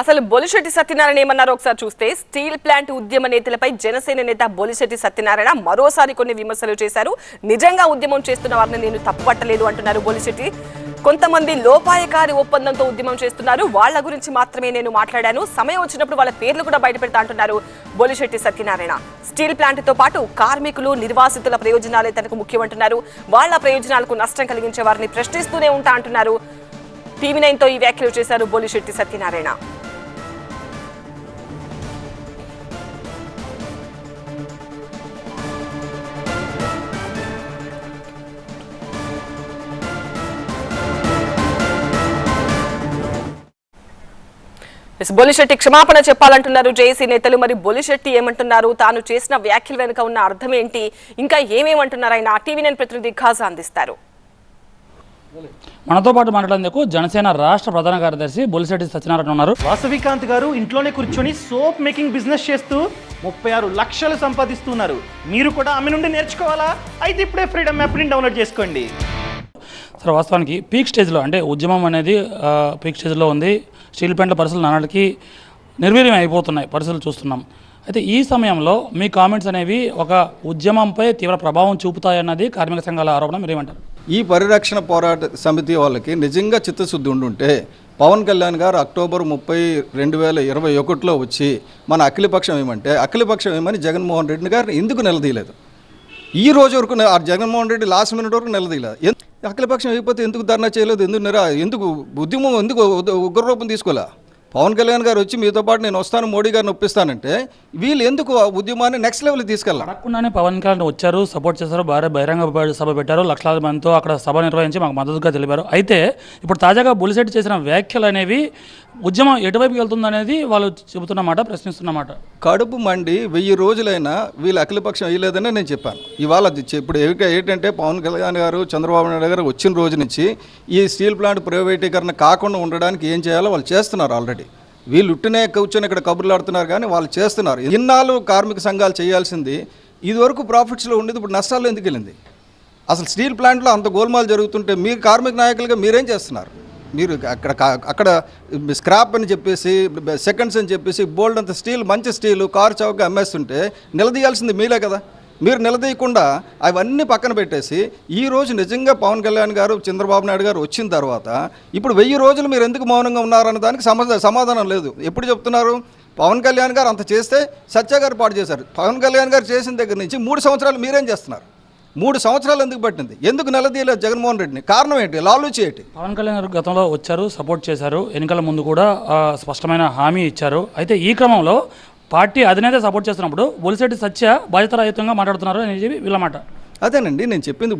అసలు బొలిశెట్టి సత్యనారాయణ ఏమన్నారో? ఒకసారి చూస్తే స్టీల్ ప్లాంట్ ఉద్యమ నేతలపై జనసేన నేత బొలిశెట్టి సత్యనారాయణ మరోసారి కొన్ని విమర్శలు చేశారు. నిజంగా ఉద్యమం చేస్తున్న వారిని నేను తప్పుపట్టలేదు అంటున్నారు బొలిశెట్టి. కొంతమంది లోపాయకారి ఒప్పందంతో ఉద్యమం చేస్తున్నారు. వాళ్ళ గురించి మాత్రమే నేను మాట్లాడాను. సమయం వచ్చినప్పుడు వాళ్ళ పేర్లు కూడా బయటపెడతా అంటున్నారు బొలిశెట్టి సత్యనారాయణ. స్టీల్ ప్లాంట్తో పాటు కార్మికులు నిర్వాసితుల ప్రయోజనాలే తనకు ముఖ్యమంటున్నారు వాళ్ళ ప్రయోజనాలకు నష్టం కలిగించే వారిని ప్రశ్నిస్తూనే ఉంటా అంటున్నారు. టీవీ నైన్తో ఈ వ్యాఖ్యలు చేశారు బొలిశెట్టి సత్యనారాయణ. బొలిశెట్టి క్షమాపణ చెప్పాలంటున్నారు జేఏసీ నేతలు. మరి బొలిశెట్టి ఏమంటున్నారు? తాను చేసిన వ్యాఖ్యల వెనుక ఉన్న అర్థం ఏంటి ఇంకా ఏమేమంటున్నారు? ఆయన టీవీ నైన్ ప్రతినిధి ఖాజా అందిస్తారు. మనతో పాటు మాట్లాడేందుకు జనసేన రాష్ట్ర ప్రధాన కార్యదర్శి బొలిశెట్టి సత్యనారాయణ ఉన్నారు. వాసవికాంత్ గారు ఇంట్లోనే కూర్చొని సోప్ మేకింగ్ బిజినెస్ చేస్తూ ముప్పై ఆరు లక్షలు సంపాదిస్తున్నారు. మీరు కూడా ఆమె నుండి నేర్చుకోవాలా? అయితే ఇప్పుడే ఫ్రీడమ్ యాప్ని డౌన్లోడ్ చేసుకోండి. సరే వాస్తవానికి పీక్ స్టేజ్లో అంటే ఉద్యమం అనేది పీక్ స్టేజ్లో ఉంది. స్టీల్ ప్లాంట్ల పరిస్థితులు నానాటికి నిర్వీర్యం అయిపోతున్నాయి పరిస్థితులు చూస్తున్నాం. అయితే ఈ సమయంలో మీ కామెంట్స్ అనేవి ఒక ఉద్యమంపై తీవ్ర ప్రభావం చూపుతాయన్నది కార్మిక సంఘాల ఆరోపణ మీరు ఏమంటారు? ఈ పరిరక్షణ పోరాట సమితి వాళ్ళకి నిజంగా చిత్తశుద్ధి ఉండుంటే పవన్ కళ్యాణ్ గారు అక్టోబర్ ముప్పై రెండు వేల ఇరవై ఒకటిలో వచ్చి మన అఖిలపక్షం ఏమంటే అఖిలపక్షం ఏమని జగన్మోహన్ రెడ్డి గారిని ఎందుకు నిలదీయలేదు? ఈ రోజు వరకు ఆ జగన్మోహన్ రెడ్డి లాస్ట్ మినిట్ వరకు నిలదీయలేదు. అఖిలపక్షం అయిపోతే ఎందుకు ధర్నా చేయలేదు? ఎందుకు ఎందుకు ఉద్యమం ఎందుకు ఉగ్ర ఉగ్రరూపం తీసుకోలే పవన్ కళ్యాణ్ గారు వచ్చి మీతో పాటు నేను వస్తాను మోడీ గారిని ఒప్పిస్తానంటే వీళ్ళు ఎందుకు ఆ ఉద్యమాన్ని నెక్స్ట్ లెవెల్కి తీసుకెళ్ళాలి? అడగకుండానే పవన్ కళ్యాణ్ వచ్చారు సపోర్ట్ చేశారు భారీ బహిరంగ సభ పెట్టారు లక్షలాది మందితో అక్కడ సభ నిర్వహించి మాకు మద్దతుగా తెలిపారు. అయితే ఇప్పుడు తాజాగా బులిశెట్టి చేసిన వ్యాఖ్యలు అనేవి ఉద్యమం ఎటువైపు వెళ్తుందనేది వాళ్ళు చెబుతున్నమాట ప్రశ్నిస్తున్నమాట కడుపు మండి వెయ్యి రోజులైనా వీళ్ళు అఖిలపక్షం వేయలేదని నేను చెప్పాను. ఇవాళ ఇప్పుడు ఏంటంటే పవన్ కళ్యాణ్ గారు చంద్రబాబు నాయుడు గారు వచ్చిన రోజు నుంచి ఈ స్టీల్ ప్లాంట్ ప్రైవేటీకరణ కాకుండా ఉండడానికి ఏం చేయాలో వాళ్ళు చేస్తున్నారు ఆల్రెడీ. వీళ్ళు ఉట్టినే కూర్చొని ఇక్కడ కబుర్లు ఆడుతున్నారు కానీ వాళ్ళు చేస్తున్నారు. ఇన్నాళ్ళు కార్మిక సంఘాలు చేయాల్సింది ఇదివరకు ప్రాఫిట్స్లో ఉండేది ఇప్పుడు నష్టాల్లో ఎందుకు వెళ్ళింది? అసలు స్టీల్ ప్లాంట్లో అంత గోల్మాలు జరుగుతుంటే మీరు కార్మిక నాయకులుగా మీరేం చేస్తున్నారు? మీరు అక్కడ అక్కడ స్క్రాప్ అని చెప్పేసి సెకండ్స్ అని చెప్పేసి బోల్డ్ అంత స్టీల్ మంచి స్టీలు కారు చౌకగా అమ్మేస్తుంటే నిలదీయాల్సింది మీలే కదా. మీరు నిలదీయకుండా అవన్నీ పక్కన పెట్టేసి ఈ రోజు నిజంగా పవన్ కళ్యాణ్ గారు చంద్రబాబు నాయుడు గారు వచ్చిన తర్వాత ఇప్పుడు వెయ్యి రోజులు మీరు ఎందుకు మౌనంగా ఉన్నారన్న దానికి సమాధానం లేదు. ఎప్పుడు చెప్తున్నారు? పవన్ కళ్యాణ్ గారు అంత చేస్తే సత్య గారు పాటు చేశారు. పవన్ కళ్యాణ్ గారు చేసిన దగ్గర నుంచి మూడు సంవత్సరాలు మీరేం చేస్తున్నారు? మూడు సంవత్సరాలు ఎందుకు పట్టింది? ఎందుకు నిలదీయలేదు జగన్మోహన్ రెడ్డిని? కారణం ఏంటి? లాలూచి ఏంటి? పవన్ కళ్యాణ్ గారు గతంలో వచ్చారు సపోర్ట్ చేశారు. ఎన్నికల ముందు కూడా స్పష్టమైన హామీ ఇచ్చారు. అయితే ఈ క్రమంలో పార్టీ అధినేత సపోర్ట్ చేస్తున్నప్పుడు బొలిశెట్టి సత్య బాధ్యతారహితంగా మాట్లాడుతున్నారు అని చెప్పి వీళ్ళ మాట. అదేనండి నేను చెప్పింది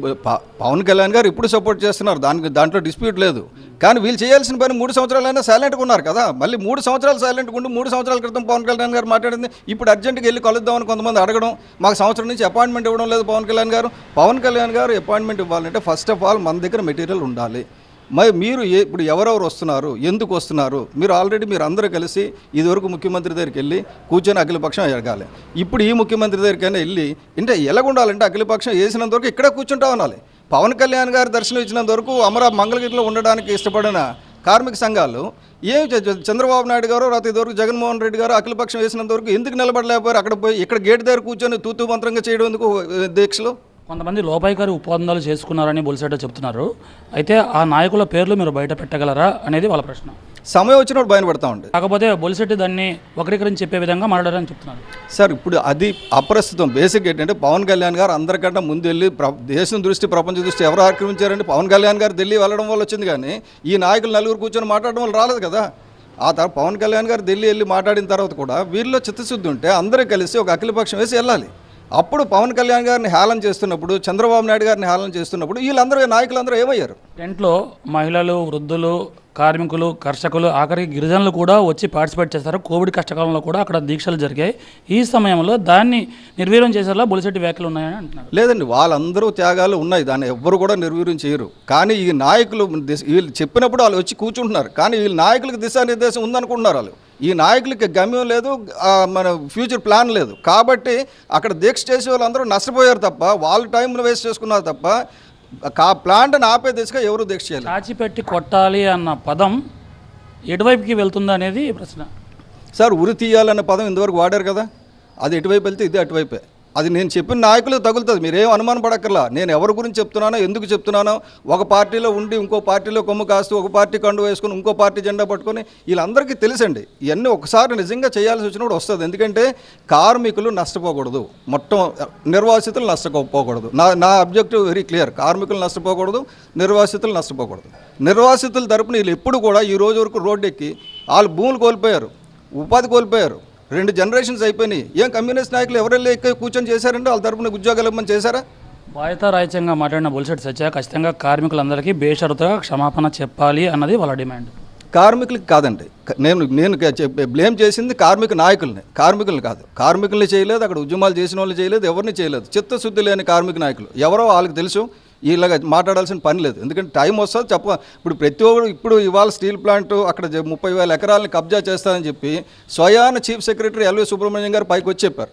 పవన్ కళ్యాణ్ గారు ఇప్పుడు సపోర్ట్ చేస్తున్నారు. దానికి దాంట్లో డిస్ప్యూట్ లేదు. కానీ వీళ్ళు చేయాల్సిన పని మూడు సంవత్సరాలైనా సైలెంట్గా ఉన్నారు కదా. మళ్ళీ మూడు సంవత్సరాలు సైలెంట్గా ఉండి మూడు సంవత్సరాల క్రితం పవన్ కళ్యాణ్ గారు మాట్లాడింది. ఇప్పుడు అర్జెంట్గా వెళ్ళి కలుద్దామని కొంతమంది అడగడం మాకు సంవత్సరం నుంచి అపాయింట్మెంట్ ఇవ్వడం లేదు పవన్ కళ్యాణ్ గారు. పవన్ కళ్యాణ్ గారు అపాయింట్మెంట్ ఇవ్వాలంటే ఫస్ట్ ఆఫ్ ఆల్ మన దగ్గర మెటీరియల్ ఉండాలి. మరి మీరు ఇప్పుడు ఎవరెవరు వస్తున్నారు? ఎందుకు వస్తున్నారు? మీరు ఆల్రెడీ మీరు అందరూ కలిసి ఇదివరకు ముఖ్యమంత్రి దగ్గరికి వెళ్ళి కూర్చొని అఖిలపక్షం ఎరగాలి. ఇప్పుడు ఈ ముఖ్యమంత్రి దగ్గరికైనా వెళ్ళి అంటే ఎలాగుండాలంటే అఖిలపక్షం వేసినంత వరకు ఇక్కడే కూర్చుంటా ఉండాలి. పవన్ కళ్యాణ్ గారు దర్శనం ఇచ్చినంత వరకు అమరా మంగళగిరిలో ఉండడానికి ఇష్టపడిన కార్మిక సంఘాలు ఏం చంద్రబాబు నాయుడు గారు రాత్రి ఇదివరకు జగన్మోహన్ రెడ్డి గారు అఖిలపక్షం వేసినంత వరకు ఎందుకు నిలబడలేకపోయారు? అక్కడ పోయి ఇక్కడ గేట్ దగ్గర కూర్చొని తూతూ మంత్రంగా చేయడం ఎందుకు దీక్షలు కొంతమంది లోపాయికారి ఒప్పందాలు చేసుకున్నారని బొలిశెట్టి చెప్తున్నారు. అయితే ఆ నాయకుల పేర్లు మీరు బయట పెట్టగలరా అనేది వాళ్ళ ప్రశ్న. సమయం వచ్చినప్పుడు బయటపడతా ఉండే కాకపోతే బొలిశెట్టి దాన్ని వక్రీకరించి చెప్పే విధంగా మాట్లాడారని చెప్తున్నారు. సార్ ఇప్పుడు అది అప్రస్తుతం బేసిక్ ఏంటంటే పవన్ కళ్యాణ్ గారు అందరికంటే ముందు వెళ్ళి ప్ర దేశం దృష్టి ప్రపంచ దృష్టి ఎవరు ఆక్రమించారంటే పవన్ కళ్యాణ్ గారు ఢిల్లీ వెళ్ళడం వల్ల వచ్చింది కానీ ఈ నాయకులు నలుగురు కూర్చొని మాట్లాడడం వల్ల రాలేదు కదా. ఆ తర్వాత పవన్ కళ్యాణ్ గారు ఢిల్లీ వెళ్ళి మాట్లాడిన తర్వాత కూడా వీరిలో చిత్తశుద్ధి ఉంటే అందరూ కలిసి ఒక అఖిలపక్షం వేసి వెళ్ళాలి. అప్పుడు పవన్ కళ్యాణ్ గారిని హేళన చేస్తున్నప్పుడు చంద్రబాబు నాయుడు గారిని హేళన చేస్తున్నప్పుడు వీళ్ళందరూ నాయకులందరూ ఏమయ్యారు? టెంట్లో మహిళలు వృద్ధులు కార్మికులు కర్షకులు ఆఖరికి గిరిజనులు కూడా వచ్చి పార్టిసిపేట్ చేస్తారు. కోవిడ్ కష్టకాలంలో కూడా అక్కడ దీక్షలు జరిగాయి. ఈ సమయంలో దాన్ని నిర్వీర్యం చేసేలా బొలిశెట్టి వ్యాఖ్యలు ఉన్నాయని అంటున్నారు. లేదండి వాళ్ళందరూ త్యాగాలు ఉన్నాయి. దాన్ని ఎవ్వరు కూడా నిర్వీర్యం చేయరు. కానీ ఈ నాయకులు వీళ్ళు చెప్పినప్పుడు వాళ్ళు వచ్చి కూర్చుంటున్నారు. కానీ వీళ్ళ నాయకులకు దిశానిర్దేశం ఉందనుకుంటున్నారు వాళ్ళు. ఈ నాయకులకి గమ్యం లేదు మన ఫ్యూచర్ ప్లాన్ లేదు. కాబట్టి అక్కడ దీక్ష చేసే వాళ్ళందరూ నష్టపోయారు తప్ప వాళ్ళ టైంను వేస్ట్ చేసుకున్నారు తప్ప కా ప్లాంట్ని ఆపే దిశగా ఎవరు దీక్ష చేయలేదు. చాచిపెట్టి కొట్టాలి అన్న పదం ఎటువైపుకి వెళ్తుందా అనేది ప్రశ్న. సార్ ఉరి తీయాలన్న పదం ఇంతవరకు వాడారు కదా. అది ఎటువైపు వెళ్తే ఇది అటువైపే. అది నేను చెప్పిన నాయకులు తగులుతుంది. మీరేం అనుమానం పడక్కర్లా. నేను ఎవరి గురించి చెప్తున్నానో ఎందుకు చెప్తున్నానో ఒక పార్టీలో ఉండి ఇంకో పార్టీలో కొమ్ము కాస్తూ ఒక పార్టీ కండు వేసుకుని ఇంకో పార్టీ జెండా పట్టుకొని వీళ్ళందరికీ తెలుసండి ఇవన్నీ ఒకసారి నిజంగా చేయాల్సి వచ్చినప్పుడు వస్తుంది. ఎందుకంటే కార్మికులు నష్టపోకూడదు. మొత్తం నిర్వాసితులు నష్టపోకూడదు. నా నా అబ్జెక్టివ్ వెరీ క్లియర్. కార్మికులు నష్టపోకూడదు నిర్వాసితులు నష్టపోకూడదు. నిర్వాసితుల తరపున వీళ్ళు ఎప్పుడు కూడా ఈ రోజు వరకు రోడ్డు ఎక్కి వాళ్ళు భూములు కోల్పోయారు ఉపాధి కోల్పోయారు. రెండు జనరేషన్స్ అయిపోయినాయి. ఏం కమ్యూనిస్ట్ నాయకులు ఎవరెళ్ళి ఎక్కి కూర్చొని చేశారంటే వాళ్ళ తరపున ఉద్యోగాలు ఇవ్వమని చేశారా? బాధ్యత రాహిత్యంగా మాట్లాడిన బుల్సెట్ సత్య ఖచ్చితంగా కార్మికులందరికీ బేషరతుగా క్షమాపణ చెప్పాలి అన్నది వాళ్ళ డిమాండ్. కార్మికులకి కాదండి. నేను నేను బ్లేమ్ చేసింది కార్మిక నాయకుల్ని కార్మికుల్ని కాదు. కార్మికుల్ని చేయలేదు అక్కడ ఉద్యమాలు చేసిన వాళ్ళు చేయలేదు ఎవరిని చేయలేదు. చిత్తశుద్ధి లేని కార్మిక నాయకులు. ఎవరో వాళ్ళకి తెలుసు ఇలాగ మాట్లాడాల్సిన పని లేదు. ఎందుకంటే టైం వస్తుంది చెప్ప ఇప్పుడు ప్రతి ఒక్కరు ఇప్పుడు ఇవాళ స్టీల్ ప్లాంట్ అక్కడ ముప్పై వేల ఎకరాలని కబ్జా చేస్తానని చెప్పి స్వయాన చీఫ్ సెక్రటరీ ఎల్వి సుబ్రహ్మణ్యం గారు పైకి వచ్చి చెప్పారు.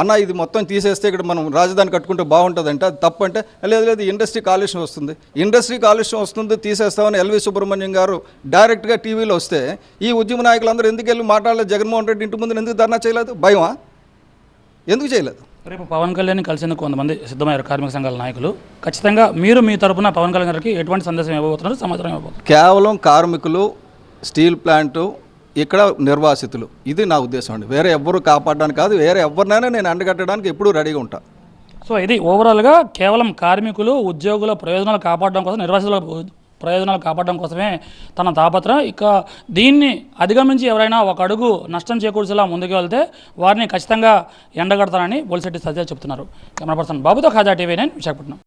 అన్న ఇది మొత్తం తీసేస్తే ఇక్కడ మనం రాజధాని కట్టుకుంటే బాగుంటుందంటే అది తప్పంటే లేదు లేదు ఇండస్ట్రీ కాలుష్యం వస్తుంది. ఇండస్ట్రీ కాలుష్యం వస్తుంది తీసేస్తామని ఎల్వి సుబ్రహ్మణ్యం గారు డైరెక్ట్గా టీవీలో వస్తే ఈ ఉద్యమ నాయకులందరూ ఎందుకు వెళ్ళి మాట్లాడలేదు? జగన్మోహన్ రెడ్డి ఇంటి ముందు ఎందుకు ధర్నా చేయలేదు? భయమా? ఎందుకు చేయలేదు? రేపు పవన్ కళ్యాణ్ కలిసేందుకు కొంతమంది సిద్ధమయ్యారు కార్మిక సంఘాల నాయకులు. ఖచ్చితంగా మీరు మీ తరపున పవన్ కళ్యాణ్ గారికి ఎటువంటి సందేశం ఇవ్వబోతున్నారు సమాచారం ఇవ్వబోతున్నారు? కేవలం కార్మికులు స్టీల్ ప్లాంటు ఇక్కడ నిర్వాసితులు. ఇది నా ఉద్దేశం అండి. వేరే ఎవ్వరు కాపాడడానికి కాదు వేరే ఎవరినైనా నేను అండగట్టడానికి ఎప్పుడూ రెడీగా ఉంటా. సో ఇది ఓవరాల్గా కేవలం కార్మికులు ఉద్యోగుల ప్రయోజనాలు కాపాడడం కోసం నిర్వాసితుల ప్రయోజనాలు కాపాడడం కోసమే తన తాపత్రం. ఇక దీన్ని అధిగమించి ఎవరైనా ఒక అడుగు నష్టం చేకూర్చేలా ముందుకు వెళ్తే వారిని ఖచ్చితంగా ఎండగడతారని బొలిశెట్టి సత్య చెప్తున్నారు. కెమెరా పర్సన్ బాబుతో ఖాజా టీవీ నేను విశాఖపట్నం.